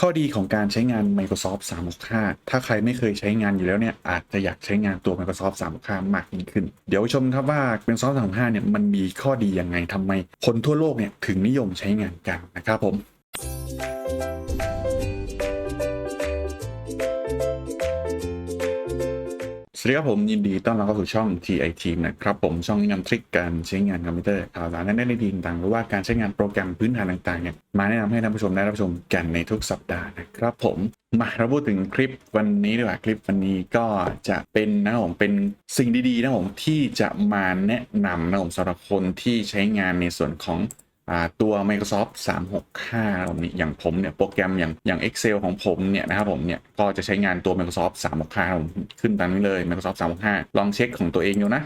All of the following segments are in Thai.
ข้อดีของการใช้งาน Microsoft 365 ถ้าใครไม่เคยใช้งานอยู่แล้วเนี่ยอาจจะอยากใช้งานตัว Microsoft 365 มากยิ่งขึ้น เดี๋ยวชมครับว่า Microsoft 365 เนี่ยมันมีข้อดียังไงทำไมคนทั่วโลกเนี่ยถึงนิยมใช้งานกันนะครับผม วัสดีครับผมยินดีต้อนรับเข้าสู่ช่อง TI Team นะครับผมช่องแนะนำทริคการใช้งานคอมพิวเตอร์ข่าวสารและได้ดีต่างๆหรือว่าการใช้งานโปรแกรมพื้นฐานต่างๆเนี่ยมาแนะนำให้ท่านผู้ชมได้รับชมกันในทุกสัปดาห์นะครับผมมาเราพูดถึงคลิปวันนี้ดีกว่าคลิปวันนี้ก็จะเป็นนะครับผมเป็นสิ่งดีๆนะครับผมที่จะมาแนะนำนะครับผมสำหรับคนที่ใช้งานในส่วนของ ตัว Microsoft 365เรานี่อย่างผมเนี่ยโปรแกรมอย่างอย่าง Excel ของผมเนี่ยนะครับผมเนี่ยก็จะใช้งานตัว Microsoft 365ผมขึ้นตามนี้เลย Microsoft 365 ลองเช็คของตัวเองดูนะ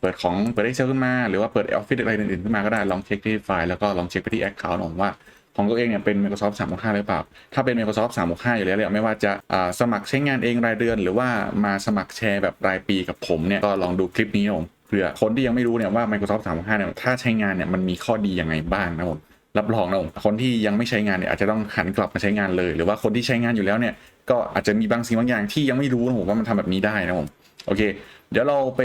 เปิดของเปิด Excel ขึ้นมา หรือว่าเปิด Office อะไรอื่นๆขึ้นมาก็ได้ลองเช็คที่ไฟล์แล้วก็ลองเช็คไปที่ Account ของว่าของตัวเองเนี่ยเป็น Microsoft 365 หรือเปล่า ถ้าเป็น Microsoft 365 อยู่แล้วเนี่ยไม่ว่าจะสมัครใช้งานเองรายเดือน หรือว่ามาสมัครแชร์แบบรายปีกับผมเนี่ยก็ลองดูคลิปนี้ผม เผื่อคนที่ยังไม่รู้เนี่ยว่า Microsoft 365เนี่ยถ้าใช้งานเนี่ยมันมีข้อดียังไงบ้างนะผมรับรองนะผมคนที่ยังไม่ใช้งานเนี่ยอาจจะต้องหันกลับมาใช้งานเลย หรือว่าคนที่ใช้งานอยู่แล้วเนี่ยก็อาจจะมีบางสิ่งบางอย่างที่ยังไม่รู้นะผมว่ามันทำแบบนี้ได้นะผมโอเค เดี๋ยวเราไป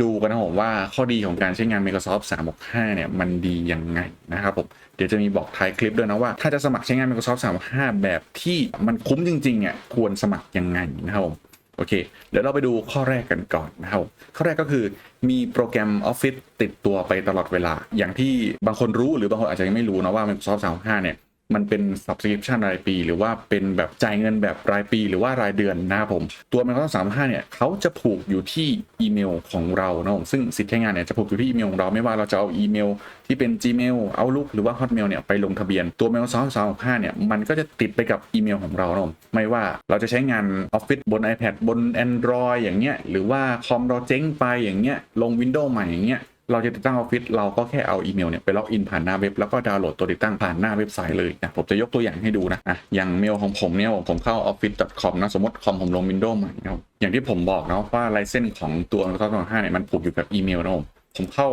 ดูกันนะผมว่าข้อดีของการใช้งาน Microsoft 365 เนี่ยมันดียังไงนะครับผมเดี๋ยวจะมีบอกท้ายคลิปด้วยนะว่า ถ้าจะสมัครใช้งาน Microsoft 365 แบบที่มันคุ้มจริงๆเนี่ยควรสมัครยังไงนะครับผม โอเค เดี๋ยวเราไปดูข้อแรกกันก่อนนะครับ ข้อแรกก็คือมีโปรแกรม Office ติดตัวไปตลอดเวลา อย่างที่บางคนรู้หรือบางคนอาจจะยังไม่รู้นะว่า Microsoft 365เนี่ย มันเป็น subscription รายปี หรือว่าเป็นแบบจ่ายเงินแบบรายปี หรือว่ารายเดือนนะครับผม ตัว Microsoft 365เนี่ยเขาจะผูกอยู่ที่อีเมลของเรานะผมซึ่งสิทธิ์ใช้งานเนี่ยจะผูกอยู่ที่อีเมลของเราไม่ว่าเราจะเอาอีเมลที่เป็น Gmail Outlook หรือว่า Hotmail เนี่ยไปลงทะเบียนตัว Microsoft 365เนี่ยมันก็จะติดไปกับอีเมลของเรานะผมไม่ว่าเราจะใช้งาน Office บน iPad บน Android อย่างเงี้ยหรือว่าคอมเราเจ๊งไปอย่างเงี้ยลง Windows ใหม่อย่างเงี้ย เราจะติดตั้งออฟฟิศเราก็แค่เอาอีเมลเนี่ยไปล็อกอินผ่านหน้าเว็บแล้วก็ดาวน์โหลดตัวติดตั้งผ่านหน้าเว็บไซต์เลยนะผมจะยกตัวอย่างให้ดูนะอะอย่างเมลของผมเนี่ยผมเข้า office.com นะสมมติคอมผมลง Windows ใหม่นะครับอย่างที่ผมบอกนะว่าลายเส้นของตัว Microsoft 365เนี่ยมันผูกอยู่กับอีเมลนะผมผมเข้า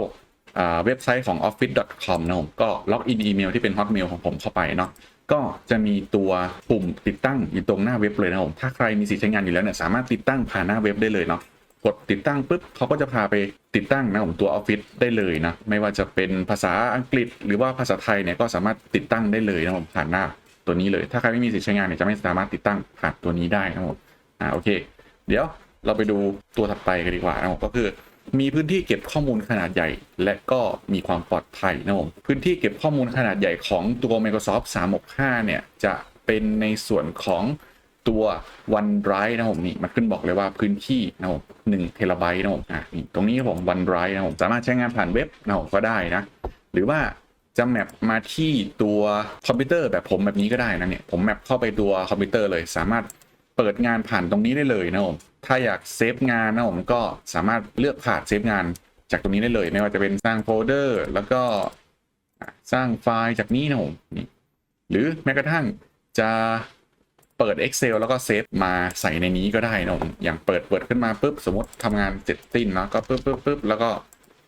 อ่าเว็บไซต์ของ office.com นะผมก็ล็อกอินอีเมลที่เป็น hotmail ของผมเข้าไปเนาะก็จะมีตัวปุ่มติดตั้งอยู่ตรงหน้าเว็บเลยนะผมถ้าใครมีสิทธิ์ใช้งานอยู่แล้วเนี่ยสามารถติดตั้งผ่านหน้าเว็บได้เลยเนาะ กดติดตั้งปุ๊บเขาก็จะพาไปติดตั้งนะผมตัว Office ได้เลยนะ ไม่ว่าจะเป็นภาษาอังกฤษ หรือว่าภาษาไทยเนี่ยก็สามารถติดตั้งได้เลยนะผมผ่านหน้าตัวนี้เลย ถ้าใครไม่มีสิทธิ์ใช้งานเนี่ยจะไม่สามารถติดตั้งผ่านตัวนี้ได้นะผมอ่าโอเค เดี๋ยวเราไปดูตัวถัดไปกันดีกว่านะผมก็คือมีพื้นที่เก็บข้อมูลขนาดใหญ่ และก็มีความปลอดภัยนะผมพื้นที่เก็บข้อมูลขนาดใหญ่ของตัว Microsoft 365 เนี่ยจะเป็นในส่วนของ ตัว OneDrive นะผมนี่มาขึ้นบอกเลยว่าพื้นที่นะผมหนึ่งเทราไบต์นะผมอะนี่ตรงนี้ผม OneDrive นะผมสามารถใช้งานผ่านเว็บนะผมก็ได้นะ หรือว่าจะแมปมาที่ตัวคอมพิวเตอร์แบบผมแบบนี้ก็ได้นะเนี่ยผมแมปเข้าไปตัวคอมพิวเตอร์เลยสามารถเปิดงานผ่านตรงนี้ได้เลยนะผมถ้าอยากเซฟงานนะผมก็สามารถเลือกผ่านเซฟงานจากตรงนี้ได้เลย ไม่ว่าจะเป็นสร้างโฟลเดอร์ แล้วก็สร้างไฟล์จากนี้นะผมนี่หรือแม้กระทั่งจะ เปิด Excel แล้วก็เซฟมาใส่ในนี้ก็ได้นะผมอย่างเปิดเปิดขึ้นมาปุ๊บสมมติทำงานเสร็จสิ้นเนาะก็ปุ๊บปุ๊บปุ๊บแล้วก็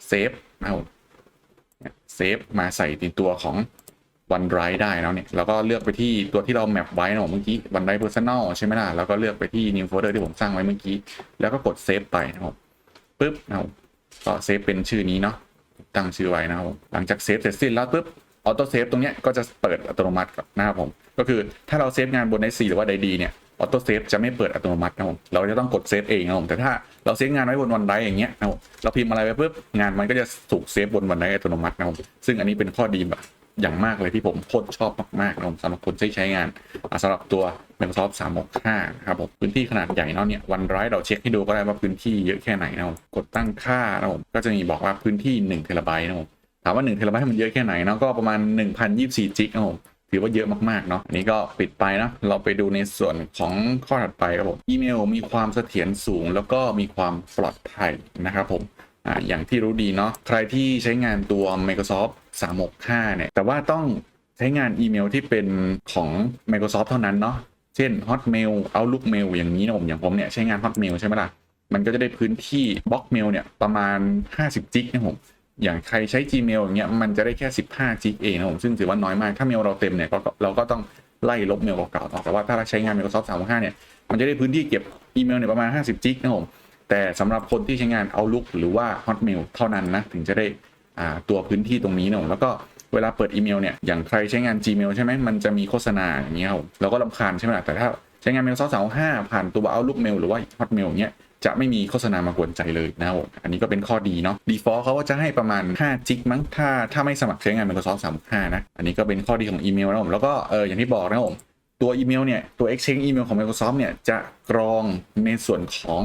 เซฟนะผมเนี่ยเซฟมาใส่ในตัวของ OneDrive ได้แล้วเนี่ยแล้วก็เลือกไปที่ตัวที่เราแมปไว้นะผมเมื่อกี้ OneDrive Personal ใช่ไหมล่ะแล้วก็เลือกไปที่ New Folder ที่ผมสร้างไว้เมื่อกี้ แล้วก็กดเซฟไปนะครับปุ๊บนะครับก็เซฟเป็นชื่อนี้เนาะตั้งชื่อไว้นะครับหลังจากเซฟเสร็จสิ้นแล้วปุ๊บ ออโต้เซฟตรงนี้ก็จะเปิดอัตโนมัตินะครับผม ก็คือถ้าเราเซฟงานบน i 4หรือว่า i d เนี่ยออโต้เซฟจะไม่เปิดอัตโนมัตินะครับผมเราจะต้องกดเซฟเองนะครับผมแต่ถ้าเราเซฟงานไว้บนวันไดอย่างเงี้ยนะครับผมเราพิมพ์อะไรไปปุ๊บงานมันก็จะถูกเซฟบนวันไดอัตโนมัตินะครับผมซึ่งอันนี้เป็นข้อดีแบบอย่างมากเลยที่ผมโคตรชอบมากๆนะผมสำหรับคนที่ใช้งานอ่าสำหรับตัว Microsoft 365ครับผมพื้นที่ขนาดใหญ่เนาะเนี่ยวันไรเราเช็คให้ดูก็ได้ว่าพื้นที่เยอะแค่ไหนนะครับผมกดตั้งค่านะครับผมก็จะมีบอกว่าพื้นที่1เทราไบต์นะผม ถามว่า1เทราไบต์มันเยอะแค่ไหนเนาะก็ประมาณ 1,024จิกนะครับผมถือว่าเยอะมากๆเนาะอันนี้ก็ปิดไปนะ เราไปดูในส่วนของข้อถัดไปครับผมอีเมลมีความเสถียรสูง แล้วก็มีความปลอดภัยนะครับผมอ่าอย่างที่รู้ดีเนาะใครที่ใช้งานตัว Microsoft 365 เนี่ย แต่ว่าต้องใช้งานอีเมลที่เป็นของ Microsoft เท่านั้นเนาะเช่น Hotmail Outlook Mail อย่างนี้นะผมอย่างผมเนี่ยใช้งาน Hotmail ใช่ไหมล่ะมันก็จะได้พื้นที่บล็อกเมลเนี่ยประมาณ 50 จิกนะผม อย่างใครใช้ Gmail อย่างเงี้ยมันจะได้แค่ 15จิเองนะผมซึ่งถือว่าน้อยมากถ้าเมลเราเต็มเนี่ยก็เราก็ต้องไล่ลบเมลเก่าๆออกแต่ว่าถ้าเราใช้งาน Microsoft 365เนี่ยมันจะได้พื้นที่เก็บอีเมลเนี่ยประมาณ 50จิกนะผมแต่สำหรับคนที่ใช้งาน Outlook หรือว่า Hotmail เท่านั้นนะถึงจะได้ตัวพื้นที่ตรงนี้นะผมแล้วก็เวลาเปิดอีเมลเนี่ยอย่างใครใช้งาน Gmail ใช่ไหมมันจะมีโฆษณาอย่างเงี้ยครับเราก็ลำคาญใช่ไหมล่ะแต่ถ้าใช้งาน Microsoft 365ผ่านตัว Outlook Mail หรือว่า Hotmail อย่างเงี้ย จะไม่มีโฆษณามากวนใจเลยนะครับผมอันนี้ก็เป็นข้อดีเนาะ default เขาก็จะให้ประมาณ5จิกมั้งถ้าถ้าไม่สมัครใช้งาน Microsoft 365 นะ อันนี้ก็เป็นข้อดีของอีเมลนะผมแล้วก็เอออย่างที่บอกนะผมตัวอีเมลเนี่ยตัว exchange อีเมลของ Microsoft เนี่ยจะกรองในส่วนของ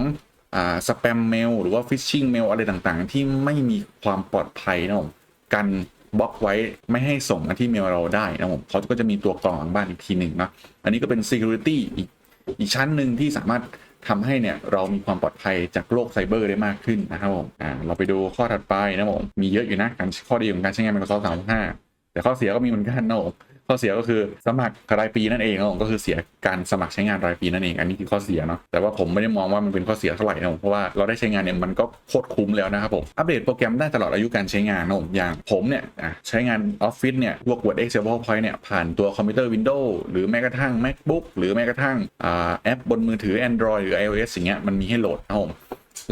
อ่าสแปมเมลหรือว่า phishing mail อะไรต่างๆ ที่ไม่มีความปลอดภัยนะผมกันบล็อกไว้ไม่ให้ส่งมาที่เมลเราได้นะผมเขาก็จะมีตัวกรองบ้านอีกทีหนึ่งนะอันนี้ก็เป็น security อีกอีกชั้นหนึ่งที่สามารถ ทำให้เนี่ยเรามีความปลอดภัยจากโลกไซเบอร์ได้มากขึ้นนะครับผมอ่าเราไปดูข้อถัดไปนะครับผมมีเยอะอยู่นะการข้อดีของการใช้งาน Microsoft 365แต่ข้อเสียก็มีเหมือนกันนะผม ข้อเสียก็คือสมัครรายปีนั่นเองนะครับผมก็คือเสียการสมัครใช้งานรายปีนั่นเอง อันนี้คือข้อเสียเนาะแต่ว่าผมไม่ได้มองว่ามันเป็นข้อเสียเท่าไหร่นะผมเพราะว่าเราได้ใช้งานเนี่ยมันก็โคตรคุ้มแล้วนะครับผมอัปเดตโปรแกรมได้ตลอดอายุการใช้งานนะผมอย่างผมเนี่ยใช้งาน Office เนี่ยพวก Word Excel PowerPoint เนี่ยผ่านตัวคอมพิวเตอร์ Windows หรือแม้กระทั่ง MacBook หรือแม้กระทั่งอแอปบนมือถือ Android หรือ iOS อย่างเงี้ยมันมีให้โหลดนะผม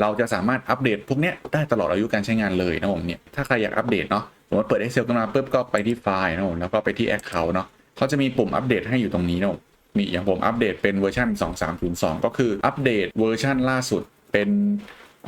เราจะสามารถอัปเดตพวกเนี้ยได้ตลอดอายุการใช้งานเลยนะผมเนี่ยถ้าใครอยากอัปเดตเนาะสมมติเปิด Excel ขึ้นมาปุ๊บก็ไปที่ไฟล์นะผมแล้วก็ไปที่ Account เนาะเขาจะมีปุ่มอัปเดตให้อยู่ตรงนี้นะมนี่อย่างผมอัปเดตเป็นเวอร์ชัน2302 ก็คืออัปเดตเวอร์ชันล่าสุดเป็น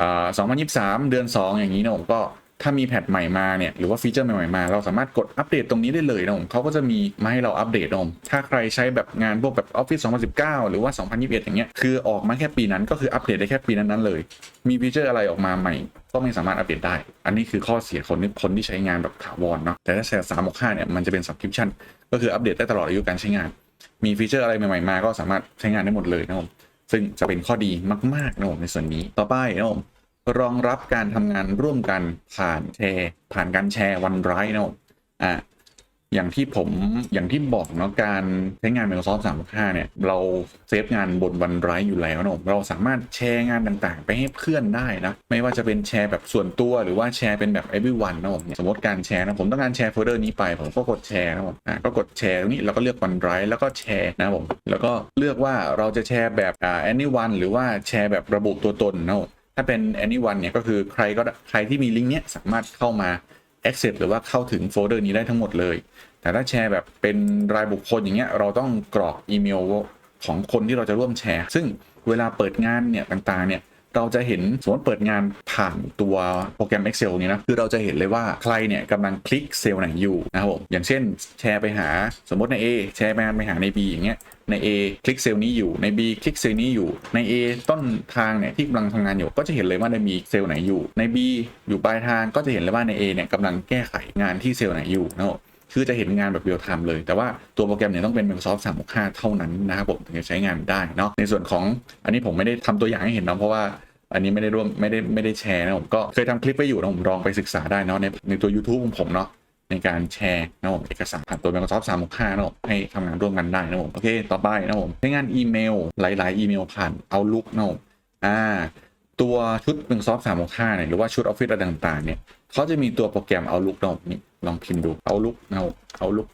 อ่า2023 เดือน 2 อย่างนี้นะผมก็ถ้ามีแพทใหม่มาเนี่ยหรือว่าฟีเจอร์ใหม่ๆมา เราสามารถกดอัปเดตตรงนี้ได้เลยนะผมเขาก็จะมีมาให้เราอัปเดตนะผมถ้าใครใช้แบบงานพวกแบบ Office 2019 หรือว่า 2021 อย่างเงี้ยคือออกมาแค่ปีนั้นก็คืออัปเดตได้แค่ปีนั้นๆเลย มีฟีเจอร์อะไรออกมาใหม่ ก็ไม่สามารถอัปเดตได้ อันนี้คือข้อเสียคนที่คนที่ใช้งานแบบถาวรเนาะแต่ถ้าแชร์365เนี่ยมันจะเป็น subscription ก็คืออัปเดตได้ตลอดอายุการใช้งาน มีฟีเจอร์อะไรใหม่ๆมาก็สามารถใช้งานได้หมดเลยนะครับผมซึ่งจะเป็นข้อดีมากๆนะครับผมในส่วนนี้ต่อไปนะครับผมรองรับการทำงานร่วมกันผ่านแชร์ ผ่านการแชร์วันไรนะครับผมอ่า อย่างที่ผมอย่างที่บอกเนาะการใช้งาน Microsoft 365 เนี่ย เราเซฟงานบนวันไรอยู่แล้วนะเราสามารถแชร์งานต่างๆ ไปให้เพื่อนได้นะ ไม่ว่าจะเป็นแชร์แบบส่วนตัวหรือว่าแชร์เป็นแบบ everyone นะผมเนี่ยสมมติการแชร์นะผมต้องการแชร์โฟลเดอร์นี้ไป ผมก็กดแชร์นะผมอ่าก็กดแชร์ตรงนี้แล้วก็เลือกวันไรแล้วก็แชร์นะผมแล้วก็เลือกว่าเราจะแชร์แบบอ่า anyone หรือว่าแชร์แบบระบุตัวตนนะถ้าเป็น anyone เนี่ยก็คือใครก็ใครที่มีลิงก์เนี้ยสามารถเข้ามา access หรือว่าเข้าถึงโฟลเดอร์นี้ได้ทั้งหมดเลย แต่ถ้าแชร์แบบเป็นรายบุคคลอย่างเงี้ยเราต้องกรอกอีเมลของคนที่เราจะร่วมแชร์ ซึ่งเวลาเปิดงานเนี่ยต่างๆเนี่ย เราจะเห็นสมมติเปิดงานผ่านตัวโปรแกรม Excel นี้นะคือเราจะเห็นเลยว่าใครเนี่ยกำลังคลิกเซลล์ไหนอยู่นะครับผมอย่างเช่นแชร์ไปหาสมมติใน A แชร์ไปไปหาใน B อย่างเงี้ยใน A คลิกเซลล์นี้อยู่ใน B คลิกเซลล์นี้อยู่ใน A ต้นทางเนี่ยที่กำลังทำงานอยู่ ก็จะเห็นเลยว่าใน B เซลล์ไหนอยู่ ใน B อยู่ปลายทางก็จะเห็นเลยว่าใน A เนี่ยกำลังแก้ไขงานที่เซลล์ไหนอยู่นะครับคือจะเห็นงานแบบเรียลไทม์เลย แต่ว่าตัวโปรแกรมเนี่ยต้องเป็น Microsoft 365 เท่านั้นนะครับผมถึงจะใช้งานได้เนาะในส่วนของอันนี้ผมไม่ได้ทำตัวอย่างให้เห็นเนาะเพราะว่า อันนี้ไม่ได้ร่วมไม่ได้ไม่ได้แชร์นะผมก็เคยทำคลิปไปอยู่นะผมลองไปศึกษาได้เนาะในในตัว YouTube ของผมเนาะในการแชร์นะผมเอกสารผ่านตัว Microsoft 365นะผมให้ทำงานร่วมกันได้นะผมโอเคต่อไปนะผมใช้งานอีเมลหลาย ๆ อีเมลผ่าน Outlook นะผมอ่าตัวชุด Microsoft 365เนี่ยหรือว่าชุด Office อะไรต่าง ๆ เนี่ยเขาจะมีตัวโปรแกรม Outlook นะผมนี่ลองพิมพ์ดู Outlook นะผม Outlook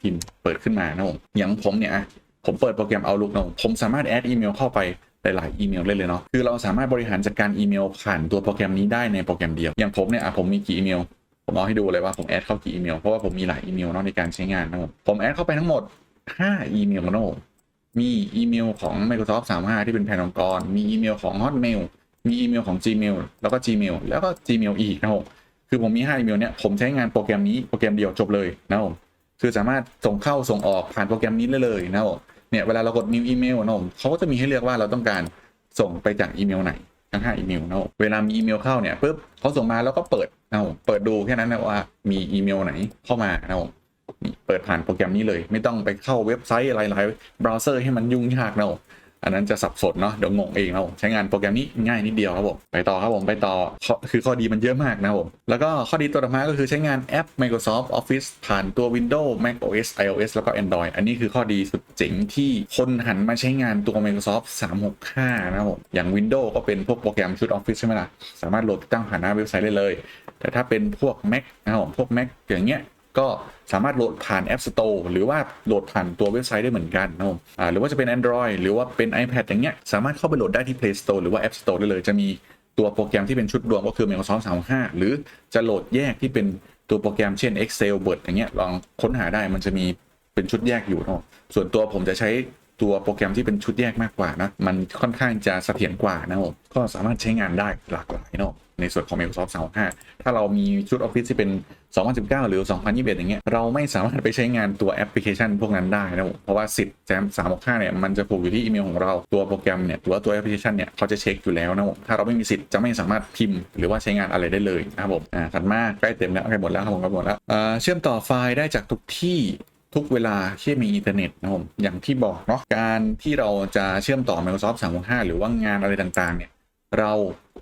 พิมพ์เปิดขึ้นมานะผมอย่างผมเนี่ยผมเปิดโปรแกรม Outlook นะผมสามารถแอดอีเมลเข้าไป หลายๆอีเมลได้เลยเนาะคือเราสามารถบริหารจัดการอีเมลผ่านตัวโปรแกรมนี้ได้ในโปรแกรมเดียว อย่างผมเนี่ยผมมีกี่อีเมลผมเอาให้ดูเลยว่าผมแอดเข้ากี่อีเมลเพราะว่าผมมีหลายอีเมลเนาะในการใช้งานนะผมผมแอดเข้าไปทั้งหมด 5 อีเมลนะผมมีอีเมลของ Microsoft 35 ที่เป็นแผนองค์กร มีอีเมลของ Hotmail มีอีเมลของ Gmail แล้วก็ Gmail แล้วก็ Gmail อีกนะครับผมคือผมมี 5 อีเมลเนี่ยผมใช้งานโปรแกรมนี้โปรแกรมเดียวจบเลยนะครับผมคือสามารถส่งเข้าส่งออกผ่านโปรแกรมนี้ได้เลยนะครับผม เนี่ยเวลาเรากด new email นะผมเขาก็จะมีให้เลือกว่าเราต้องการส่งไปจากอีเมลไหนทั้ง5อีเมลนะเวลามีอีเมลเข้าเนี่ยปุ๊บเขาส่งมาแล้วก็เปิดนะผมเปิดดูแค่นั้นนะว่ามีอีเมลไหนเข้ามานะผมเปิดผ่านโปรแกรมนี้เลย ไม่ต้องไปเข้าเว็บไซต์อะไรหลายเบราว์เซอร์ให้มันยุ่งยากนะผม อันนั้นจะสับสนเนาะเดี๋ยวงงเองนะผมใช้งานโปรแกรมนี้ง่ายนิดเดียวครับผมไปต่อครับผมไปต่อข้อคือข้อดีมันเยอะมากนะครับผมแล้วก็ข้อดีตัวต่อมาก็คือใช้งานแอป Microsoft Office ผ่านตัว Windows Mac OS iOS แล้วก็ Android อันนี้คือข้อดีสุดเจ๋งที่คนหันมาใช้งานตัว Microsoft 365 นะครับผมอย่าง Windows ก็เป็นพวกโปรแกรมชุด Office ใช่ไหมล่ะสามารถโหลดติดตั้งผ่านหน้าเว็บไซต์ได้เลย แต่ถ้าเป็นพวก Mac นะครับผมพวก Mac อย่างเงี้ย ก็สามารถโหลดผ่าน App Store หรือว่าโหลดผ่านตัวเว็บไซต์ได้เหมือนกันนะครับหรือว่าจะเป็น Android หรือว่าเป็น iPad อย่างเงี้ยสามารถเข้าไปโหลดได้ที่ Play Store หรือว่า App Store ได้เลยจะมีตัวโปรแกรมที่เป็นชุดรวมก็คือ Microsoft 365 หรือจะโหลดแยกที่เป็นตัวโปรแกรมเช่น Excel Word อย่างเงี้ยลองค้นหาได้มันจะมีเป็นชุดแยกอยู่นะครับส่วนตัวผมจะใช้ตัวโปรแกรมที่เป็นชุดแยกมากกว่านะ มันค่อนข้างจะเสถียรกว่านะครับผมก็สามารถใช้งานได้หลากหลายเนาะในส่วนของ Microsoft 365 ถ้าเรามีชุด Office ที่เป็น 2019 หรือ 2021 อย่างเงี้ยเราไม่สามารถไปใช้งานตัวแอปพลิเคชันพวกนั้นได้นะผมเพราะว่าสิทธิ์แจม365เนี่ยมันจะผูกอยู่ที่อีเมลของเราตัวโปรแกรมเนี่ยตัวตัวแอปพลิเคชันเนี่ยเขาจะเช็คอยู่แล้วนะผมถ้าเราไม่มีสิทธิ์จะไม่สามารถพิมพ์หรือว่าใช้งานอะไรได้เลยนะครับผมอ่าถัดมาใกล้เต็มแล้วใกล้หมดแล้วครับผมใกล้หมดแล้วอ่าเชื่อมต่อไฟล์ได้จากทุกที่ทุกเวลาที่มีอินเทอร์เน็ตนะครับผมอย่างที่บอกเนาะการที่เราจะเชื่อมต่อ Microsoft 365 หรือว่างานอะไรต่างๆเนี่ย เรา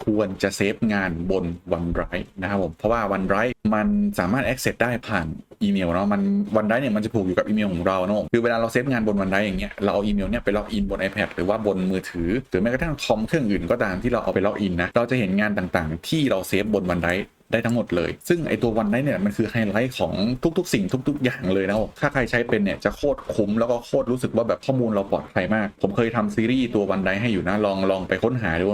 ควรจะเซฟงานบน OneDrive นะครับผม เพราะว่า OneDrive มันสามารถ access ได้ผ่านอีเมลเนาะมัน OneDrive เนี่ยมันจะผูกอยู่กับอีเมลของเราเนาะคือเวลาเราเซฟงานบน OneDrive อย่างเงี้ยเราเอาอีเมลเนี่ยไปล็อกอินบน iPad หรือว่าบนมือถือ หรือแม้กระทั่งคอมเครื่องอื่นก็ตามที่เราเอาไปล็อกอินนะเราจะเห็นงานต่างๆ ที่เราเซฟบน OneDrive ได้ทั้งหมดเลย ซึ่งไอตัววันไ i เนี่ยมันคือไฮไลท์ของทุกๆ สิ่งทุก ๆ อย่างเลยนะถ้าใครใช้เป็นเนี่ยจะโคตรคุ้มแล้วก็โคตรรู้สึกว่าแบบข้อมูลเราปลอดภัยมาก ผมเคยทำซีรีส์ตัววันไ i ให้อยู่นะลองลองไปค้นหาดู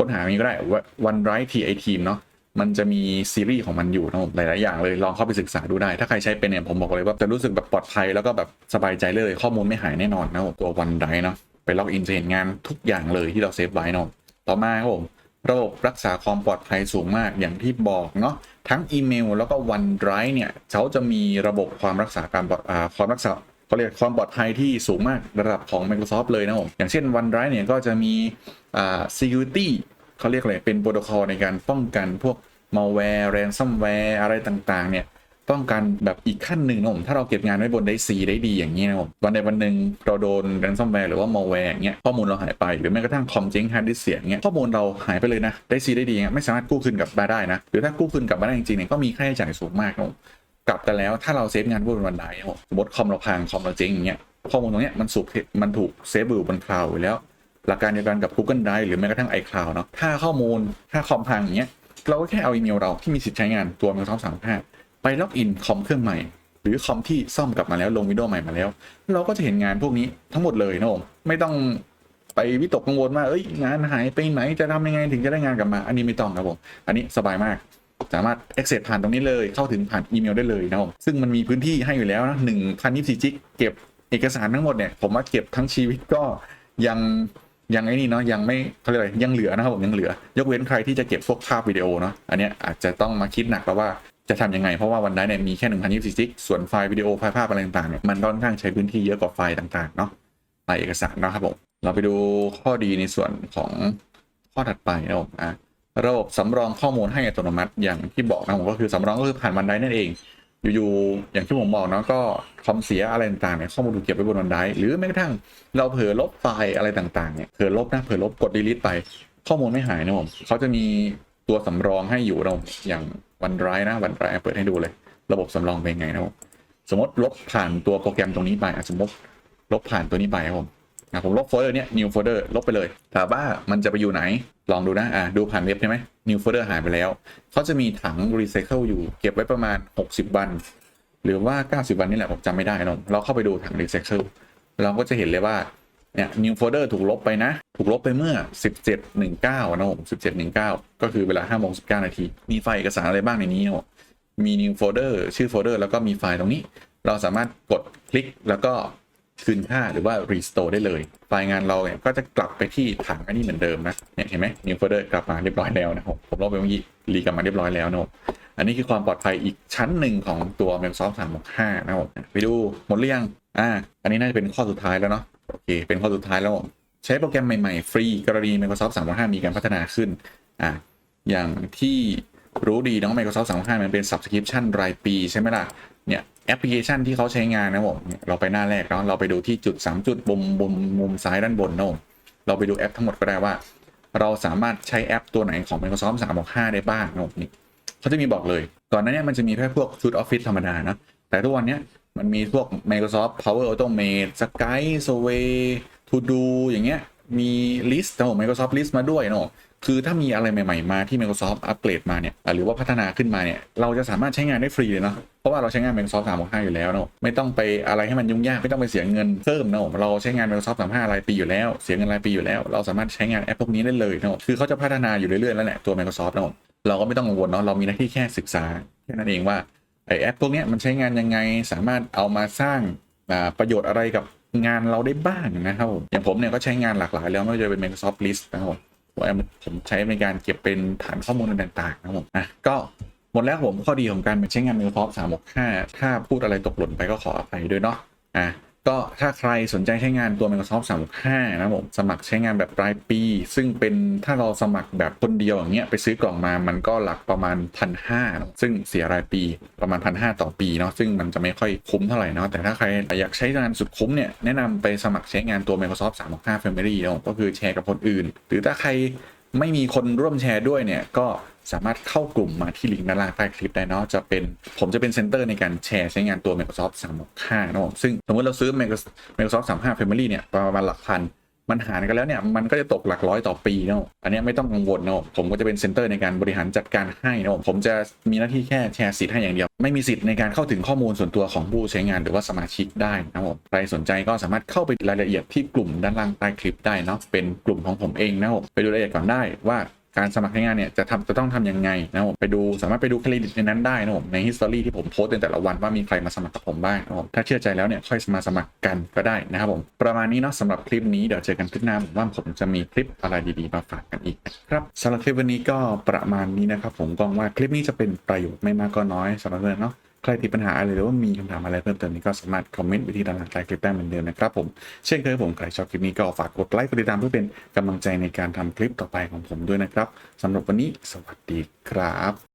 ค้นหามีก็ได้ว่าวันไรทีไอทีมเนาะมันจะมีซีรีส์ของมันอยู่นะหลาย ๆ อย่างเลยลองเข้าไปศึกษาดูได้ ถ้าใครใช้เป็นเนี่ยผมบอกเลยว่าจะรู้สึกแบบปลอดภัยแล้วก็แบบสบายใจเลยข้อมูลไม่หายแน่นอนนะตัววันไรเนาะไปล็อกอินจะเห็นงานทุกอย่างเลยที่เราเซฟไว้เนาะต่อมาครับผมระบบรักษาความปลอดภัยสูงมากอย่างที่บอกเนาะทั้งอีเมล แล้วก็ OneDrive เนี่ยเขาจะมีระบบความรักษาการความรักษา เขาเรียกความปลอดภัยที่สูงมากระดับของ Microsoft เลยนะผม อย่างเช่น OneDrive เนี่ยก็จะมีอ่า security เขาเรียกอะไรเป็นโปรโตคอลในการป้องกันพวก malware ransomware อะไรต่างๆ เนี่ยป้องกันแบบอีกขั้นหนึ่งนะผมถ้าเราเก็บงานไว้บนได้ซีได้ดีอย่างนี้นะผมวันใดวันหนึ่งเราโดน ransomware หรือว่า malware อย่างเงี้ยข้อมูลเราหายไปหรือแม้กระทั่งคอมเจ๊งฮาร์ดดิสเสียอย่างเงี้ยข้อมูลเราหายไปเลยนะได้ซีได้ดีเงี้ยไม่สามารถกู้คืนกลับมาได้นะ หรือถ้ากู้คืนกลับมาได้จริงๆเนี่ยก็มีค่าใช้จ่ายสูงมากนะผม กลับกันแล้วถ้าเราเซฟงานบนวันใดนสมมติคอมเราพังคอมเราเจ๊งอย่างเงี้ยข้อมูลตรงเนี้ยมันสูกมันถูกเซฟอยู่บนคลาวด์อยู่แล้ว หลักการเดียวกันกับ Google Drive หรือแม้กระทั่ง iCloud เนาะถ้าข้อมูลถ้าคอมพังอย่างเงี้ยเราก็แค่เอาอีเมลเราที่มีสิทธิ์ใช้งานตัว Microsoft 365ไปล็อกอินคอมเครื่องใหม่ หรือคอมที่ซ่อมกลับมาแล้วลงวิดีโอใหม่มาแล้ว เราก็จะเห็นงานพวกนี้ทั้งหมดเลยนะผมไม่ต้องไปวิตกกังวลว่าเอ้ยงานหายไปไหนจะทำยังไงถึงจะได้งานกลับมา อันนี้ไม่ต้องครับผมอันนี้สบายมาก สามารถ access ผ่านตรงนี้เลย เข้าถึงผ่านอีเมลได้เลยนะผมซึ่งมันมีพื้นที่ให้อยู่แล้วนะหนึ่งพันยี่สิบจิกเก็บเอกสารทั้งหมดเนี่ยผมว่าเก็บทั้งชีวิตก็ยังยังไอ้นี่เนาะยังไม่เขาเรียกอะไรยังเหลือนะครับผมยังเหลือ ยกเว้นใครที่จะเก็บพวกภาพวิดีโอเนาะอันเนี้ยอาจจะต้องมาคิดหนักแล้วว่าจะทำยังไง เพราะว่าวันนั้นเนี่ยมีแค่1,024จิกส่วนไฟล์วิดีโอไฟล์ภาพอะไรต่างๆเนี่ยมันค่อนข้างใช้พื้นที่เยอะกว่าไฟล์ต่างๆเนาะไฟล์เอกสารนะครับผมเราไปดูข้อดีในส่วนของข้อถัดไปนะครับผมอะ ระบบสำรองข้อมูลให้อัตโนมัติอย่างที่บอกนะผมก็คือสำรองก็คือผ่านวันไดนั่นเอง อยู่ๆอย่างที่ผมบอกเนาะก็คอมเสียอะไรต่างๆเนี่ยข้อมูลถูกเก็บไว้บนวันไดหรือแม้กระทั่งเราเผลอลบไฟล์อะไรต่างๆเนี่ยเผลอลบนะเผลอลบกด delete ไป ข้อมูลไม่หายนะผมเขาจะมีตัวสำรองให้อยู่นะผมอย่างวันไดนะวันไดเปิดให้ดูเลย ระบบสำรองเป็นไงนะผมสมมติลบผ่านตัวโปรแกรมตรงนี้ไปสมมติลบผ่านตัวนี้ไปครับผม อะผมลบโฟลเดอร์เนี้ย new folder ลบไปเลยถามว่ามันจะไปอยู่ไหน ลองดูนะ อะดูผ่านเว็บใช่ไหม new folder หายไปแล้ว เขาจะมีถัง recycle อยู่ เก็บไว้ประมาณ 60 วัน หรือว่า 90 วันนี่แหละผมจำไม่ได้นะเราเข้าไปดูถัง recycle เราก็จะเห็นเลยว่า เนี่ย new folder ถูกลบไปนะ ถูกลบไปเมื่อ 1719 นะผม1719 ก็คือเวลา5โมง19นาที มีไฟล์เอกสารอะไรบ้างในนี้มมี new folder ชื่อโฟลเดอร์แล้วก็มีไฟล์ตรงนี้ เราสามารถกดคลิกแล้วก็ คืนค่าหรือว่า restore ได้เลยไฟล์งานเราเนี่ยก็จะกลับไปที่ถังอันนี้เหมือนเดิมนะเนี่ยเห็นไหม new folder กลับมาเรียบร้อยแล้วนะครับผมลบไปเมื่อกี้รีกลับมาเรียบร้อยแล้วนะครับอันนี้คือความปลอดภัยอีกชั้นหนึ่งของตัว Microsoft 365 นะครับผมไปดูหมดหรือยังอ่าอันนี้น่าจะเป็นข้อสุดท้ายแล้วเนาะโอเคเป็นข้อสุดท้ายแล้วใช้โปรแกรมใหม่ๆ ฟรีกรณี Microsoft 365 มีการพัฒนาขึ้นอ่าอย่างที่รู้ดีเนาะ Microsoft 365 มันเป็น subscription รายปีใช่ไหมล่ะ เนี่ยแอปพลิเคชันที่เขาใช้งานนะผมเราไปหน้าแรกเนาะเราไปดูที่จุด 3 จุดบนบนมุมซ้ายด้านบนเนาะเราไปดูแอปทั้งหมดก็ได้ว่า เราสามารถใช้แอปตัวไหนของ Microsoft 365 ได้บ้างนะผมนี่เขาจะมีบอกเลย ก่อนหน้านี้มันจะมีแค่พวกชุด Office ธรรมดานะแต่ทุกวันเนี้ยมันมีพวก Microsoft Power Automate Skype Survey To Do อย่างเงี้ยมีลิสต์ของ Microsoft List มาด้วยเนาะ คือถ้ามีอะไรใหม่ ๆ มาที่ Microsoft อัปเกรดมาเนี่ยหรือว่าพัฒนาขึ้นมาเนี่ยเราจะสามารถใช้งานได้ฟรีเลยเนาะเพราะว่าเราใช้งาน Microsoft 365 อยู่แล้วเนาะไม่ต้องไปอะไรให้มันยุ่งยากไม่ต้องไปเสียเงินเพิ่มเนาะเราใช้งาน Microsoft 365รายปีอยู่แล้ว เสียเงินรายปีอยู่แล้ว เราสามารถใช้งานแอปพวกนี้ได้เลยเนาะคือเขาจะพัฒนาอยู่เรื่อยๆแล้วแหละตัว Microsoft เนาะเราก็ไม่ต้องกังวลเนาะเรามีหน้าที่แค่ศึกษาแค่นั้นเองว่าไอแอปพวกนี้มันใช้งานยังไงสามารถเอามาสร้างประโยชน์อะไรกับงานเราได้บ้างนะครับอย่างผมเนี่ยก็ใช้งานหลากหลายแล้วไม่ว่าจะเป็น Microsoft List นะครับ ผมว่าผมใช้ในการเก็บเป็นฐานข้อมูลต่างๆนะครับผมอะก็หมดแล้วผมข้อดีของการใช้งาน Microsoft 365 ถ้าพูดอะไรตกหล่นไปก็ขออภัยด้วยเนาะอะ ก็ถ้าใครสนใจใช้งานตัว Microsoft 365 นะผมสมัครใช้งานแบบรายปี ซึ่งเป็นถ้าเราสมัครแบบคนเดียวอย่างเงี้ยไปซื้อกล่องมามันก็หลักประมาณ1,500ซึ่งเสียรายปีประมาณ1,500ต่อปีเนาะซึ่งมันจะไม่ค่อยคุ้มเท่าไหร่เนาะแต่ถ้าใครอยากใช้งานสุดคุ้มเนี่ยแนะนำไปสมัครใช้งานตัว Microsoft 365 Family เนาะก็คือแชร์กับคนอื่น หรือถ้าใครไม่มีคนร่วมแชร์ด้วยเนี่ยก็ สามารถเข้ากลุ่มมาที่ลิงก์ด้านล่างใต้คลิปได้เนาะจะเป็นผมจะเป็นเซ็นเตอร์ในการแชร์ใช้งานตัว Microsoft 365นะผมซึ่งสมมติเราซื้อ Microsoft 35 Family เนี่ยประมาณหลักพันมันหารกันแล้วเนี่ยมันก็จะตกหลักร้อยต่อปีเนาะอันนี้ไม่ต้องกังวลเนาะผมก็จะเป็นเซ็นเตอร์ในการบริหารจัดการให้เนาะผมจะมีหน้าที่แค่แชร์สิทธิ์ให้อย่างเดียว ไม่มีสิทธิ์ในการเข้าถึงข้อมูลส่วนตัวของผู้ใช้งานหรือว่าสมาชิกได้นะครับผมใครสนใจก็สามารถเข้าไปรายละเอียดที่กลุ่มด้านล่างใต้คลิปได้เนาะเป็นกลุ่มของผมเองนะผมไปดูรายละเอียดก่อนได้ว่า การสมัครใช้งานเนี่ยจะทำจะต้องทำยังไงนะผมไปดูสามารถไปดูเครดิตในนั้นได้นะผมใน history ที่ผมโพสต์ในแต่ละวันว่ามีใครมาสมัครกับผมบ้างนะผมถ้าเชื่อใจแล้วเนี่ยค่อยมาสมัครกันก็ได้นะครับผมประมาณนี้เนาะสำหรับคลิปนี้เดี๋ยวเจอกันคลิปหน้าผมว่าผมจะมีคลิปอะไรดีๆมาฝากกันอีกครับสำหรับคลิปวันนี้ก็ประมาณนี้นะครับผมก็หวังว่าคลิปนี้จะเป็นประโยชน์ไม่มากก็น้อยสำหรับเพื่อนเนาะ ใครติดปัญหาอะไรหรือว่ามีคำถามอะไรเพิ่มเติมนี้ก็สามารถคอมเมนต์ไปที่ด้านล่างใต้คลิปได้เหมือนเดิมนะครับผมเช่นเคยผมใครชอบคลิปนี้ก็ฝากกดไลค์กดติดตามเพื่อเป็นกำลังใจในการทำคลิปต่อไปของผมด้วยนะครับสำหรับวันนี้สวัสดีครับ